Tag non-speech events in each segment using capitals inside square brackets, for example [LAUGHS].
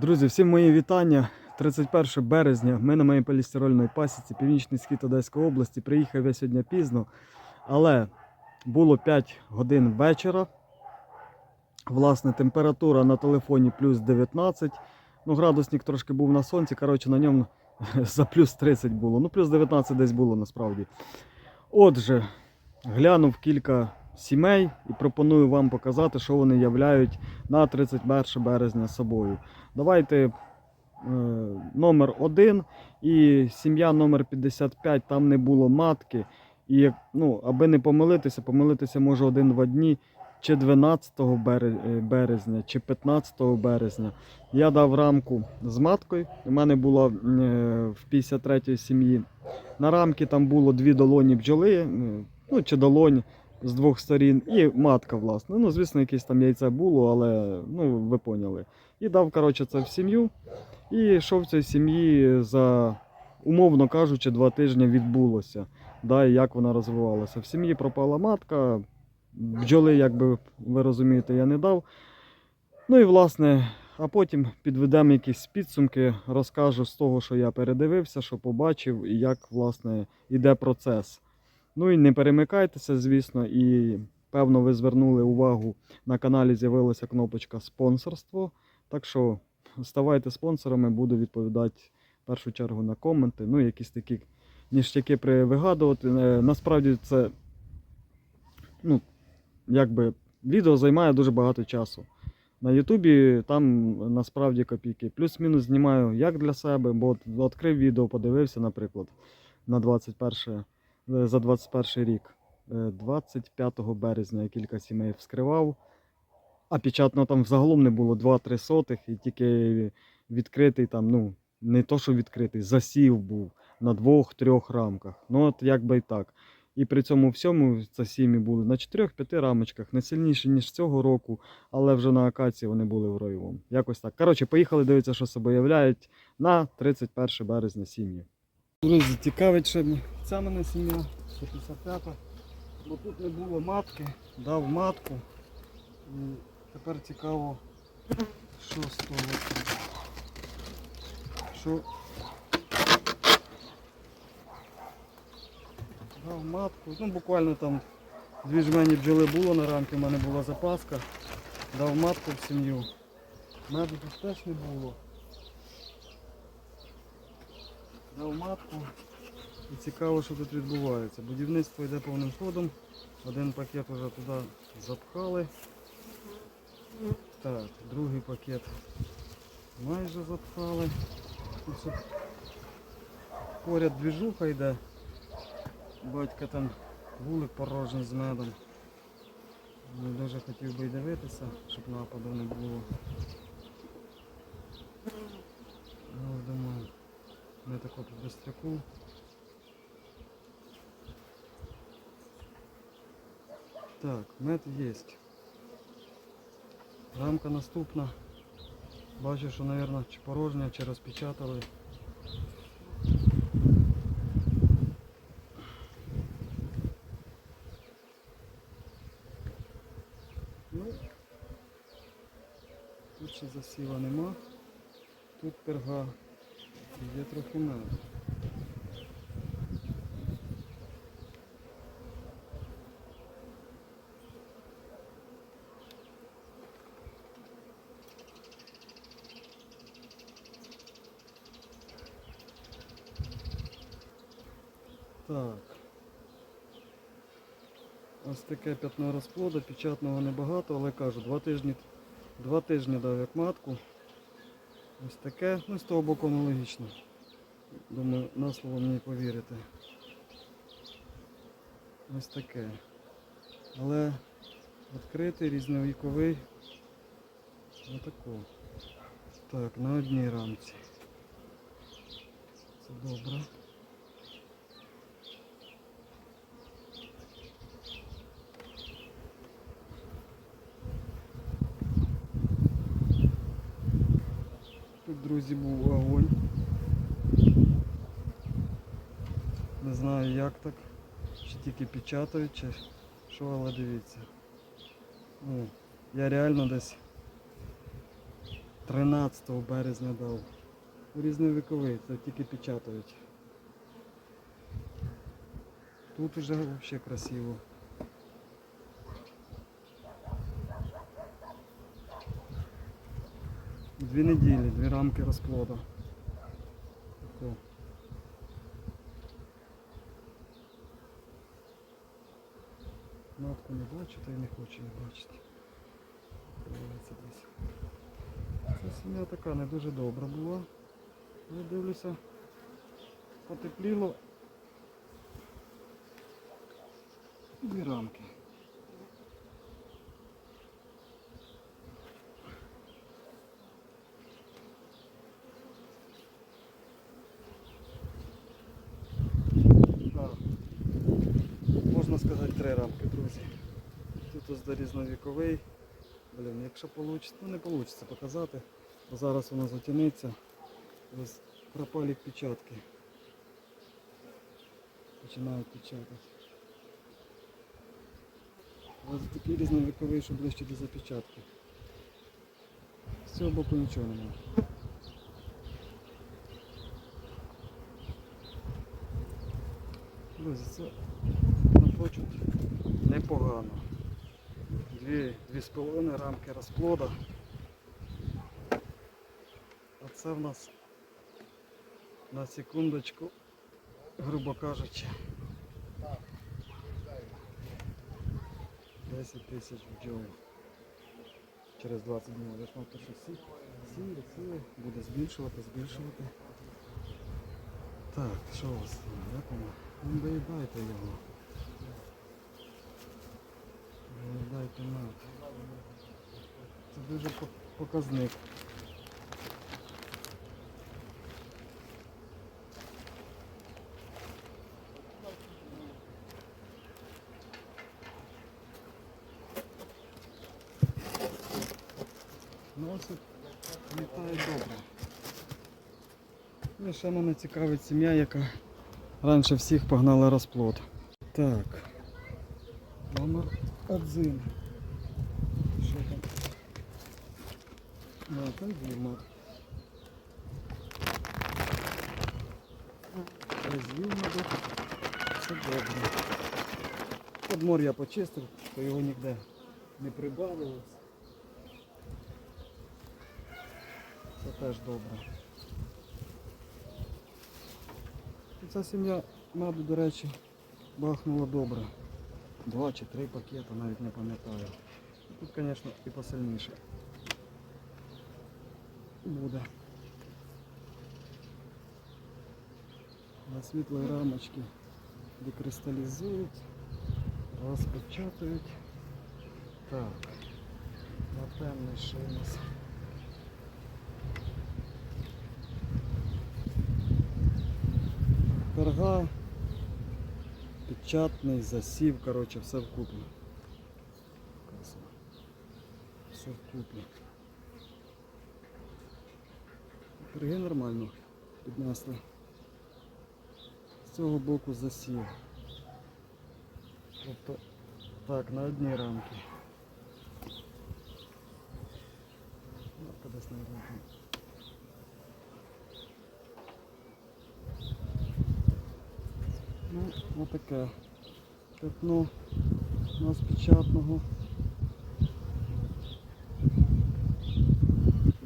Друзі, всім мої вітання. 31 березня. Ми на моїй полістирольній пасіці, північний схід Одеської області. Приїхав я сьогодні пізно, але було 5 годин вечора. Власне, температура на телефоні плюс 19. Ну, градусник трошки був на сонці. Коротше, на ньому [LAUGHS] за плюс 30 було. Ну, плюс 19 десь було насправді. Отже, глянув кілька сімей і пропоную вам показати, що вони являють на 31 березня собою. Давайте е, номер 1 і сім'я номер 55, там не було матки. І ну, аби не помилитися, помилитися може один-два дні, чи 12 е, березня, чи 15 березня. Я дав рамку з маткою. У мене було е, в 53 сім'ї. На рамки там було дві долоні бджоли, ну чи долоні з двох сторін, і матка, власне. Ну, звісно, якесь там яйце було, але ну, ви поняли. І дав, коротше, це в сім'ю. І йшов в цій сім'ї за, умовно кажучи, два тижні відбулося. Да, і як вона розвивалася. В сім'ї пропала матка, бджоли, як би ви розумієте, я не дав. Ну і власне, а потім підведемо якісь підсумки, розкажу з того, що я передивився, що побачив, і як власне іде процес. Ну і не перемикайтеся, звісно, і певно ви звернули увагу, на каналі з'явилася кнопочка спонсорство. Так що ставайте спонсорами, буду відповідати в першу чергу на коменти. Ну, якісь такі ніштяки привигадувати. Е, Насправді це ну, якби відео займає дуже багато часу. На Ютубі там насправді копійки. Плюс-мінус знімаю як для себе, бо відкрив відео, подивився, наприклад, на 21, е, за 21 рік. Е, 25 березня я кілька сімей вскривав. А печатного там взагалом не було 2-3 сотих, і тільки відкритий там, ну, не то, що відкритий, засів був на двох-трьох рамках. Ну, от якби і так. І при цьому всьому ці сім'ї були на 4-5 рамочках, не сильніші, ніж цього року, але вже на акації вони були в роєвому. Якось так. Коротше, поїхали дивитися, що себе являють на 31 березня сім'ї. Друзі, цікавить, що ця мене сім'я 65-та, бо тут не було матки, дав матку. І тепер цікаво, що з того. Що дав матку. Ну буквально там дві жмені бджоли було на рамки, в мене була запаска. Дав матку в сім'ю. Меду тут теж не було. Дав матку. І цікаво, що тут відбувається. Будівництво йде повним ходом. Один пакет вже туди запхали. Так, другий пакет майже запхали. Тут поряд двіжуха йде. Батька там вулик порожній з медом. Не дуже хотів би й дивитися, щоб нападу не було. Ну, думаю, не тако бистряку. Так, мед є. Рамка наступна. Бачу, що, мабуть, чи порожня, чи розпечатали. Ну, тут ще засіва нема. Тут перга. Трохи меду. Так. Ось таке п'ятно розплоду, печатного небагато, але кажу, два тижні, два тижні дав як матку. Ось таке, ну з того боку аналогічно. Думаю, на слово мені повірите. Ось таке. Але відкритий, різновіковий. Отако. Так, на одній рамці. Це добре. Тут, друзі, був вогонь. Не знаю як так. Чи тільки печатають, чи що, але дивіться. Ну, я реально десь 13 березня дав. Різновіковий, це тільки печатають. Тут уже взагалі красиво. Дві неділі, дві рамки розплода. Тако. Матку не бачу, та й не хочу її бачити. Дивиться десь. Ця сім'я така не дуже добра була. Я дивлюся, потепліло. Дві рамки. Так. Можна сказати три рамки, друзі. Ось різновіковий. Блін, якщо вийде, ну не вийде показати. Бо зараз воно затягнеться. Ось пропали печатки. Починають печатати. Ось такий різновіковий, що ближче до запечатки. З цього боку нічого немає. Друзі, це 2-2,5 рамки розплода. А це в нас на секундочку, грубо кажучи, 10 тисяч бджол через 20 днів. Ви ж що сіє, сіє, сіє, буде збільшувати, збільшувати. Так, що у вас? Як воно? Не доїдайте його. Мед. Це дуже показник. Носить, літає добре. Ну, і ще мене цікавить сім'я, яка раніше всіх погнала розплод. Так. Номер один. Що там? А, там Діма. Розвів надо. Все добре. Подмор я почистив, то його ніде не прибавилось. Це теж добре. Ця сім'я меду, до речі, бахнула добре. Два чи три пакети, навіть не пам'ятаю. Тут, звісно, і посильніше буде. На світлої рамочки декристалізують, розпечатають. Так, на темний ще у нас. Перга, печатний, засів, коротше, все. Красиво. Все вкупі. Перги нормально піднесли. З цього боку засів. Тобто так, на одній рамки. Десь на рамки. Ну, отаке пятно у нас печатного.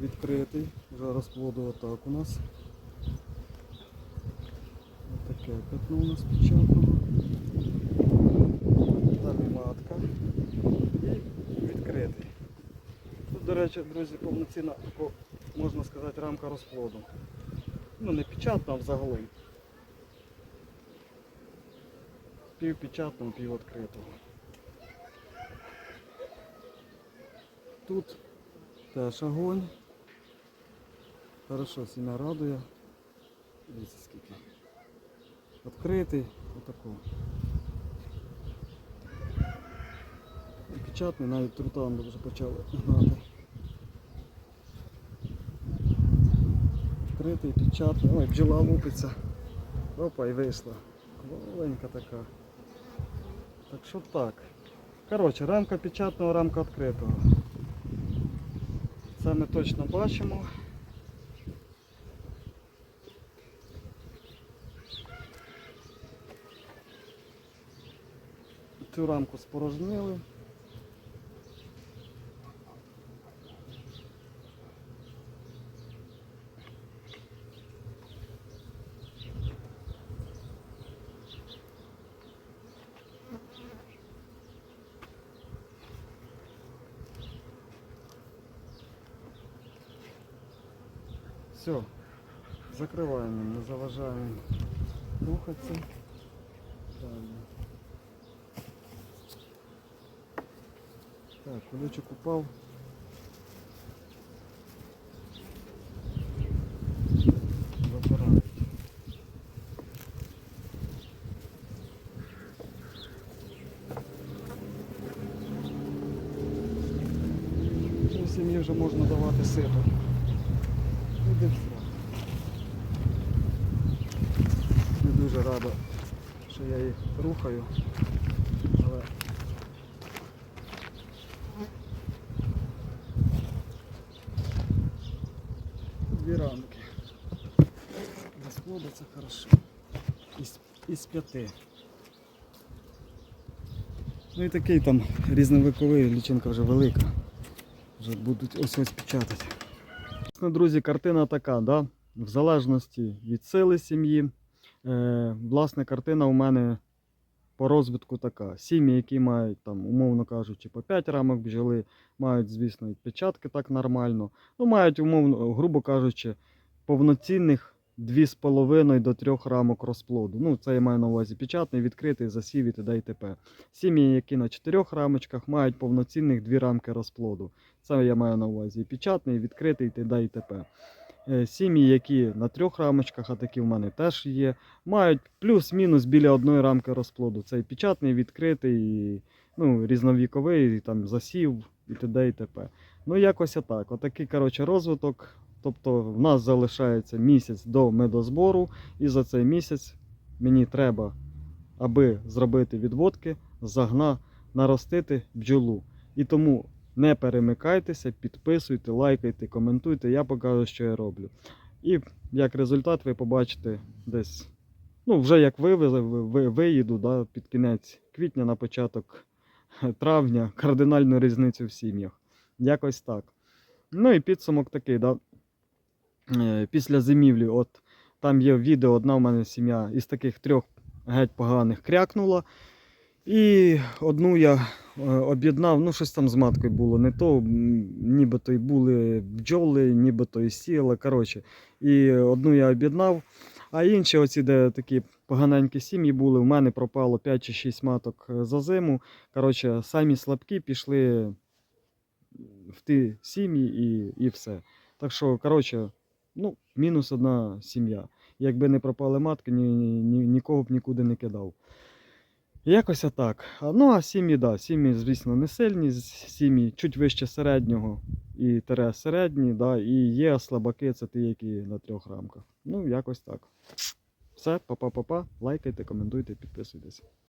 Відкритий, вже розплоду отак у нас. Отаке пятно у нас печатного. Там і матка. І відкритий. Тут, до речі, друзі, повноцінна, можна сказати, рамка розплоду. Ну не печатна, а взагалом. Пів печатного, пів відкритого. Тут теж огонь. Хорошо, сім'я радує. Дивіться скільки. Відкритий, отако. Печатний, навіть трутан вже почали гнати. Відкритий, печатний. Ой, бджола лупиться. Опа, і вийшла. Маленька така. Так що так. Коротше, рамка печатного, рамка відкритого. Це ми точно бачимо. Цю рамку спорожнили. Все, закриваємо, не заважаємо рухатися. Так, кулечок упав. Забирають. Цій сім'ї вже можна давати сито. Іди в. Не дуже рада, що я їх рухаю. Але дві рамки. Розплодиться хорошо. Із, із п'яти. Ну і такий там різновиковий, лічинка вже велика. Вже будуть ось ось печатати. Ну, друзі, картина така, да? в залежності від сили сім'ї. Е, власне, картина у мене по розвитку така. Сім'ї, які мають, там, умовно кажучи, по 5 рамок бджоли, мають, звісно, і печатки так нормально. Ну, мають, умовно, грубо кажучи, повноцінних 2,5 до 3 рамок розплоду. Ну, це я маю на увазі печатний, відкритий, засів і т.д. і т.п. Сім'ї, які на 4 рамочках, мають повноцінних 2 рамки розплоду. Це я маю на увазі печатний, відкритий, і т.д. і т.п. Е, Сім'ї, які на трьох рамочках, а такі в мене теж є, мають плюс-мінус біля одної рамки розплоду. Це і печатний, відкритий, і, ну, різновіковий, і, там, засів і т.д. і т.п. Ну, якось отак. Отакий коротше, розвиток. Тобто в нас залишається місяць до медозбору, і за цей місяць мені треба, аби зробити відводки, загна, наростити бджолу. І тому не перемикайтеся, підписуйте, лайкайте, коментуйте, я покажу, що я роблю. І як результат ви побачите десь, ну, вже як вивезли, ви, ви- виїду да, під кінець квітня на початок травня, кардинальну різницю в сім'ях. Якось так. Ну і підсумок такий, да. Е, після зимівлі, от там є відео, одна в мене сім'я із таких трьох геть поганих крякнула. І одну я е, об'єднав, ну щось там з маткою було, не то, нібито й були бджоли, нібито і сіяли. Коротше, і одну я об'єднав, а інші, оці, де такі поганенькі сім'ї були, в мене пропало 5 чи 6 маток е, за зиму. Коротше, самі слабкі пішли в ті сім'ї і, і все. Так що, коротше, ну, мінус одна сім'я. Якби не пропали матки, ні, ні, нікого б нікуди не кидав. Якось отак. Ну, а сім'ї, да, сім'ї, звісно, не сильні, сім'ї чуть вище середнього і тере середні, да, і є слабаки, це ті, які на трьох рамках. Ну, якось так. Все, па-па-па-па, лайкайте, коментуйте, підписуйтесь.